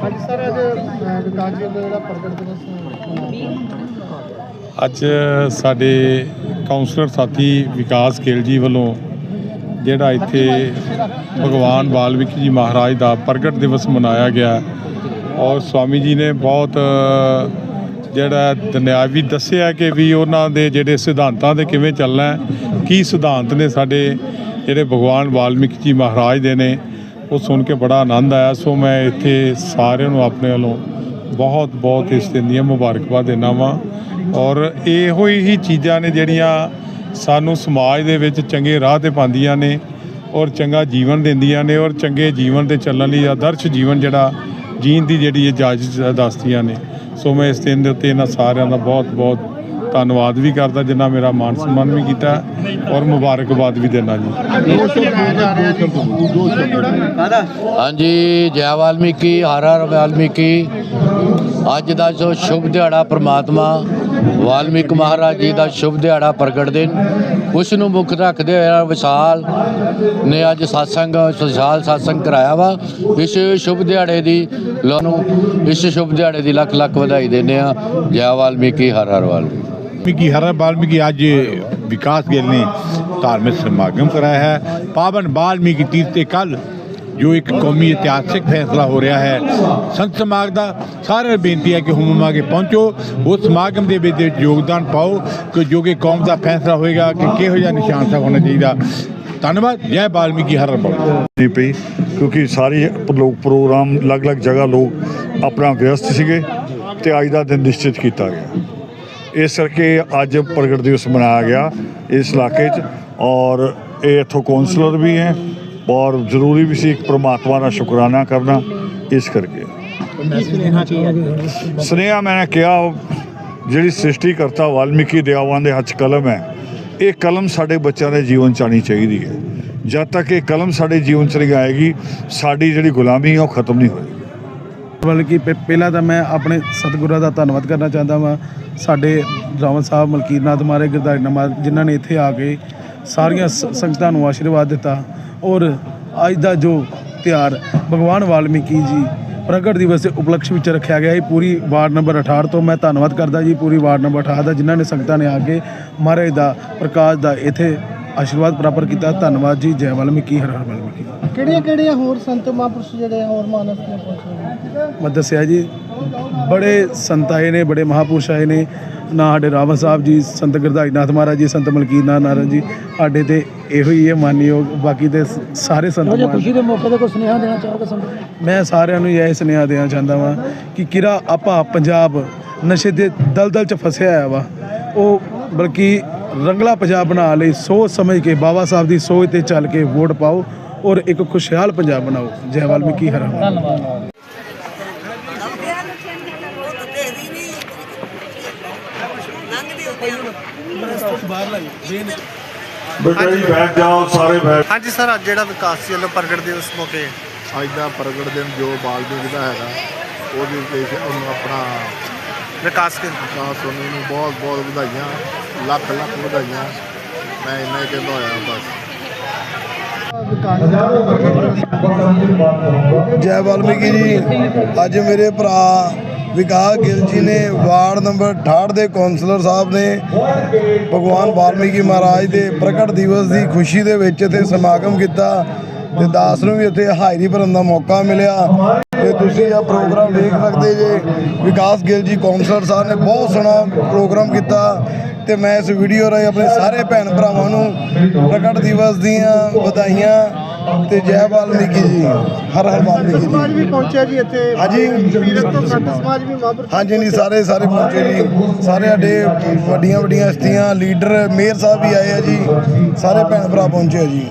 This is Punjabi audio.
ਸਰ, ਅੱਜ ਵਿਕਾਸ ਜੀ ਦਾ ਜਿਹੜਾ ਪ੍ਰਗਟ ਦਿਵਸ ਅੱਜ ਸਾਡੇ ਕਾਉਂਸਲਰ ਸਾਥੀ ਵਿਕਾਸ ਖੇਲ ਜੀ ਵੱਲੋਂ ਜਿਹੜਾ ਇੱਥੇ ਭਗਵਾਨ ਵਾਲਮੀਕੀ ਜੀ ਮਹਾਰਾਜ ਦਾ ਪ੍ਰਗਟ ਦਿਵਸ ਮਨਾਇਆ ਗਿਆ ਔਰ ਸਵਾਮੀ ਜੀ ਨੇ ਬਹੁਤ ਜਿਹੜਾ ਦੁਨਿਆਵੀ ਦੱਸਿਆ ਕਿ ਵੀ ਉਹਨਾਂ ਦੇ ਜਿਹੜੇ ਸਿਧਾਂਤਾਂ ਤੇ ਕਿਵੇਂ ਚੱਲਣਾ ਕੀ ਸਿਧਾਂਤ ਨੇ ਸਾਡੇ ਜਿਹੜੇ ਭਗਵਾਨ ਵਾਲਮੀਕੀ ਜੀ ਮਹਾਰਾਜ ਦੇ ਨੇ ਉਹ ਸੁਣ ਕੇ ਬੜਾ ਆਨੰਦ ਆਇਆ। ਸੋ ਮੈਂ ਇੱਥੇ ਸਾਰਿਆਂ ਨੂੰ ਆਪਣੇ ਵੱਲੋਂ ਬਹੁਤ ਬਹੁਤ ਇਸ ਦਿਨ ਦੀਆਂ ਮੁਬਾਰਕਬਾਦ ਦਿੰਦਾ ਵਾਂ। ਔਰ ਇਹੋ ਹੀ ਚੀਜ਼ਾਂ ਨੇ ਜਿਹੜੀਆਂ ਸਾਨੂੰ ਸਮਾਜ ਦੇ ਵਿੱਚ ਚੰਗੇ ਰਾਹ ਤੇ ਪਾਉਂਦੀਆਂ ਨੇ ਔਰ ਚੰਗਾ ਜੀਵਨ ਦਿੰਦੀਆਂ ਨੇ ਔਰ ਚੰਗੇ ਜੀਵਨ ਤੇ ਚੱਲਣ ਲਈ ਆਦਰਸ਼ ਜੀਵਨ ਜਿਹੜਾ ਜੀਣ ਦੀ ਜਿਹੜੀ ਇਜਾਜ਼ਤ ਦੱਸਦੀਆਂ ਨੇ। ਸੋ ਮੈਂ ਇਸ ਦਿਨ ਦੇ ਉੱਤੇ ਇਹਨਾਂ ਸਾਰਿਆਂ ਦਾ ਬਹੁਤ ਬਹੁਤ ਧੰਨਵਾਦ ਵੀ ਕਰਦਾ ਜਿੰਨਾ ਮੇਰਾ ਮਾਨ ਸਨਮਾਨ ਵੀ ਕੀਤਾ ਔਰ ਮੁਬਾਰਕਬਾਦ ਵੀ ਦੇਣਾ ਜੀ। ਹਾਂਜੀ, ਜੈ ਵਾਲਮੀਕੀ, ਹਰ ਹਰ ਵਾਲਮੀਕੀ। ਅੱਜ ਦਾ ਜੋ ਸ਼ੁਭ ਦਿਹਾੜਾ ਪ੍ਰਮਾਤਮਾ, ਵਾਲਮੀਕ ਮਹਾਰਾਜ ਜੀ ਦਾ ਸ਼ੁਭ ਦਿਹਾੜਾ ਪ੍ਰਗਟ ਦਿਨ ਉਸ ਨੂੰ ਮੁੱਖ ਰੱਖਦੇ ਹੋਏ ਵਿਸ਼ਾਲ ਨੇ ਅੱਜ satsang, ਵਿਸ਼ਾਲ satsang ਕਰਾਇਆ ਵਾ। ਇਸ ਸ਼ੁਭ ਦਿਹਾੜੇ ਦੀ ਲੋਕਾਂ ਨੂੰ ਇਸ ਸ਼ੁਭ ਦਿਹਾੜੇ ਦੀ ਲੱਖ ਲੱਖ ਵਧਾਈ ਦਿੰਦੇ ਆ। ਜੈ ਵਾਲਮੀਕੀ, ਹਰ ਹਰ ਵਾਲਮੀਕੀ। वाल्मीकि हर वाल्मीकि आज विकास गेल ने धार्मिक समागम कराया है पावन वाल्मीकि तीर्थ ते कल ਜੋ ਇੱਕ ਕੌਮੀ ਇਤਿਹਾਸਿਕ ਫੈਸਲਾ ਹੋ ਰਿਹਾ ਹੈ ਸੰਤ ਸਮਾਜ ਦਾ ਸਾਰਿਆਂ ਨੂੰ ਬੇਨਤੀ ਹੈ ਕਿ ਹੁਮਮ ਆ ਕੇ ਪਹੁੰਚੋ ਉਸ ਸਮਾਗਮ ਦੇ ਵਿੱਚ ਯੋਗਦਾਨ ਪਾਓ ਕਿ ਜੋ ਕਿ ਕੌਮ ਦਾ ਫੈਸਲਾ ਹੋਏਗਾ ਕਿ ਕਿਹੋ ਜਿਹਾ ਨਿਸ਼ਾਨ ਸਾਹਿਬ ਹੋਣਾ ਚਾਹੀਦਾ ਧੰਨਵਾਦ ਜੈ ਵਾਲਮੀਕੀ ਹਰ ਹਰ ਨਹੀਂ ਪਈ ਕਿਉਂਕਿ ਸਾਰੇ ਲੋਕ ਪ੍ਰੋਗਰਾਮ ਅਲੱਗ-ਅਲੱਗ ਜਗ੍ਹਾ ਲੋਕ ਆਪਣਾ ਵਿਅਸਤ ਸੀਗੇ ਤੇ ਅੱਜ ਦਾ ਦਿਨ ਨਿਸ਼ਚਿਤ ਕੀਤਾ ਗਿਆ ਇਸ ਕਰਕੇ ਅੱਜ ਪ੍ਰਗਟ ਦਿਵਸ ਮਨਾਇਆ ਗਿਆ ਇਸ ਇਲਾਕੇ 'ਚ ਔਰ ਇਹ ਇੱਥੋਂ ਕੌਂਸਲਰ ਵੀ ਹੈ ਔਰ ਜ਼ਰੂਰੀ ਵੀ ਸੀ ਪ੍ਰਮਾਤਮਾ ਦਾ ਸ਼ੁਕਰਾਨਾ ਕਰਨਾ ਇਸ ਕਰਕੇ। ਸੁਨੇਹਾ ਮੈਂ ਕਿਹਾ ਜਿਹੜੀ ਸ੍ਰਿਸ਼ਟੀ ਕਰਤਾ ਵਾਲਮੀਕੀ ਦਿਆਵਾਂ ਦੇ ਹੱਥ ਕਲਮ ਹੈ, ਇਹ ਕਲਮ ਸਾਡੇ ਬੱਚਿਆਂ ਦੇ ਜੀਵਨ ਚ ਆਉਣੀ ਚਾਹੀਦੀ ਹੈ। ਜਦ ਤੱਕ ਇਹ ਕਲਮ ਸਾਡੇ ਜੀਵਨ ਚ ਨਹੀਂ ਆਏਗੀ, ਸਾਡੀ ਜਿਹੜੀ ਗੁਲਾਮੀ ਹੈ ਉਹ ਖਤਮ ਨਹੀਂ ਹੋਏਗੀ। ਬਲਕਿ ਪਹਿ- ਪਹਿਲਾਂ ਤਾਂ ਮੈਂ ਆਪਣੇ ਸਤਿਗੁਰਾਂ ਦਾ ਧੰਨਵਾਦ ਕਰਨਾ ਚਾਹੁੰਦਾ ਵਾਂ। ਸਾਡੇ ਰਾਵਣ ਸਾਹਿਬ ਮਲਕੀਰਨਾਥ ਮਾਰੇ ਗਿਰਧਾਰੀ ਨਾਥ ਜਿਨ੍ਹਾਂ ਨੇ ਇੱਥੇ ਆ ਕੇ ਸਾਰੀਆਂ ਸ- ਸੰਗਤਾਂ ਨੂੰ ਆਸ਼ੀਰਵਾਦ ਦਿੱਤਾ। ਔਰ ਅੱਜ ਦਾ ਜੋ ਤਿਉਹਾਰ, ਭਗਵਾਨ ਵਾਲਮੀਕੀ ਜੀ ਪ੍ਰਗਟ ਦਿਵਸ ਦੇ ਉਪਲਕਸ਼ ਵਿੱਚ ਰੱਖਿਆ ਗਿਆ ਹੈ ਪੂਰੀ ਵਾਰਡ ਨੰਬਰ 68 ਤੋਂ ਮੈਂ ਧੰਨਵਾਦ ਕਰਦਾ ਜੀ, ਪੂਰੀ ਵਾਰਡ ਨੰਬਰ 68 ਦਾ ਜਿਨ੍ਹਾਂ ਨੇ ਸੰਗਤਾਂ ਨੇ ਆ ਕੇ ਮਹਾਰਾਜ ਦਾ ਪ੍ਰਕਾਸ਼ ਦਾ ਇੱਥੇ ਆਸ਼ੀਰਵਾਦ ਪ੍ਰਾਪਤ ਕੀਤਾ। ਧੰਨਵਾਦ ਜੀ। ਜੈ ਵਾਲਮੀਕੀ ਹਰ ਹਰ ਵਾਲਮੀਕੀ ਕਿਹੜੀਆਂ ਕਿਹੜੀਆਂ ਹੋਰ ਸੰਤ ਮਹਾਂਪੁਰਸ਼ ਜਿਹੜੇ ਹੋਰ ਮਾਨਸ ਤੇ ਪਹੁੰਚੇ? ਮੈਂ ਦੱਸਿਆ ਜੀ ਬੜੇ ਸੰਤ ਆਏ ਨੇ ਬੜੇ ਮਹਾਪੁਰਸ਼ ਆਏ ਨੇ। ਨਾ ਸਾਡੇ ਰਾਵਣ ਸਾਹਿਬ ਜੀ ਸੰਤ ਗੁਰਦਾਈ ਨਾਥ ਮਹਾਰਾਜ ਜੀ ਸੰਤ ਮਲਕੀਰਨਾਥ ਨਾਰਾਇਣ ਜੀ ਸਾਡੇ ਤੇ ਇਹੋ ਹੀ ਹੈ ਮਾਨਯੋਗ ਬਾਕੀ ਤੇ ਸਾਰੇ ਸੰਤ ਮਾਨ- ਖੁਸ਼ੀ ਦੇ ਮੌਕੇ ਤੇ ਕੋਈ ਸੁਨੇਹਾ ਦੇਣਾ ਚਾਹੋਗੇ ਸੰਤ? ਮੈਂ ਸਾਰਿਆਂ ਨੂੰ ਇਹ ਸੁਨੇਹਾ ਦੇਣਾ ਚਾਹੁੰਦਾ ਵਾਂ ਕਿ ਕਿਰਾ ਆਪਾਂ ਪੰਜਾਬ ਨਸ਼ੇ ਦੇ ਦਲਦਲ ਚ ਫਸਿਆ ਹੋਇਆ ਵਾ। ਉਹ ਬਲਕਿ ਰੰਗਲਾ ਪੰਜਾਬ ਬਣਾ ਲਈ। ਸੋਚ ਸਮਝ ਕੇ ਬਾਬਾ ਸਾਹਿਬ ਦੀ ਸੋਚ ਤੇ ਚੱਲ ਕੇ ਵੋਟ ਪਾਓ ਔਰ ਇੱਕ ਖੁਸ਼ਹਾਲ ਪੰਜਾਬ ਬਣਾਓ। ਜੈ ਵਾਲਮੀਕੀ ਹਰ ਹਰ ਧੰਨਵਾਦ ਬੇਟਾ ਜੀ ਬੈਠ ਜਾਓ ਸਾਰੇ ਬੈਠ। ਹਾਂਜੀ ਸਰ ਅੱਜ ਜਿਹੜਾ ਵਿਕਾਸ ਜੀ ਵੱਲੋਂ ਪ੍ਰਗਟ ਦਿਵਸ ਮੌਕੇ। ਅੱਜ ਦਾ ਪ੍ਰਗਟ ਦਿਨ ਜੋ ਬਾਲਮੀਕ ਦਾ ਹੈਗਾ ਉਹਦੇ ਉੱਤੇ ਉਹਨੂੰ ਆਪਣਾ ਵਿਕਾਸ ਕੇ ਵਿਕਾਸ ਹੋਣੇ ਨੂੰ ਬਹੁਤ ਬਹੁਤ ਵਧਾਈਆਂ। ਲੱਖ ਲੱਖ ਵਧਾਈਆਂ। ਮੈਂ ਇੰਨਾ ਹੀ ਕਹਿੰਦਾ ਹੋਇਆ, ਬਸ। ਜੈ ਵਾਲਮੀਕੀ ਜੀ। ਅੱਜ ਮੇਰੇ ਭਰਾ ਵਿਕਾਸ ਗਿੱਲ ਜੀ ਨੇ ਵਾਰਡ ਨੰਬਰ 68 ਦੇ ਕੌਂਸਲਰ ਸਾਹਿਬ ਨੇ ਭਗਵਾਨ ਵਾਲਮੀਕੀ ਮਹਾਰਾਜ ਦੇ ਪ੍ਰਗਟ ਦਿਵਸ ਦੀ ਖੁਸ਼ੀ ਦੇ ਵਿੱਚ ਇੱਥੇ ਸਮਾਗਮ ਕੀਤਾ ਤੇ ਦਾਸ ਨੂੰ ਵੀ ਇੱਥੇ ਹਾਜ਼ਰੀ ਭਰਨ ਦਾ ਮੌਕਾ ਮਿਲਿਆ। ਤੁਸੀਂ ਇਹ ਪ੍ਰੋਗਰਾਮ ਵੇਖ ਸਕਦੇ ਜੇ। ਵਿਕਾਸ ਗਿੱਲ ਜੀ ਕੌਂਸਲਰ ਸਾਹਿਬ ਨੇ ਬਹੁਤ ਸੋਹਣਾ ਪ੍ਰੋਗਰਾਮ ਕੀਤਾ ਤੇ ਮੈਂ ਇਸ ਵੀਡੀਓ ਰਾਹੀਂ ਆਪਣੇ ਸਾਰੇ ਭੈਣ ਭਰਾਵਾਂ ਨੂੰ ਪ੍ਰਗਟ ਦਿਵਸ ਦੀਆਂ ਵਧਾਈਆਂ ਤੇ ਜੈ ਵਾਲਮੀਕੀ ਜੀ ਹਰ ਹਰ ਵਾਲਮੀਕੀ ਸਮਾਜ ਜੀ। ਵੀ ਪਹੁੰਚਿਆ ਜੀ ਇੱਥੇ। ਹਾਂਜੀ। ਵੀਰਤ ਤੋਂ ਸੰਤ ਸਮਾਜ ਵੀ ਮਹਾਂਪੁਰਸ਼ ਹਾਂਜੀ ਨਹੀਂ ਸਾਰੇ ਸਾਰੇ ਪਹੁੰਚੇ ਜੀ। ਸਾਰੇ ਸਾਡੇ ਵੱਡੀਆਂ ਵੱਡੀਆਂ ਹਸਤੀਆਂ ਲੀਡਰ ਮੇਅਰ ਸਾਹਿਬ ਵੀ ਆਏ ਆ ਜੀ। ਸਾਰੇ ਭੈਣ ਭਰਾ ਪਹੁੰਚੇ ਆ ਜੀ।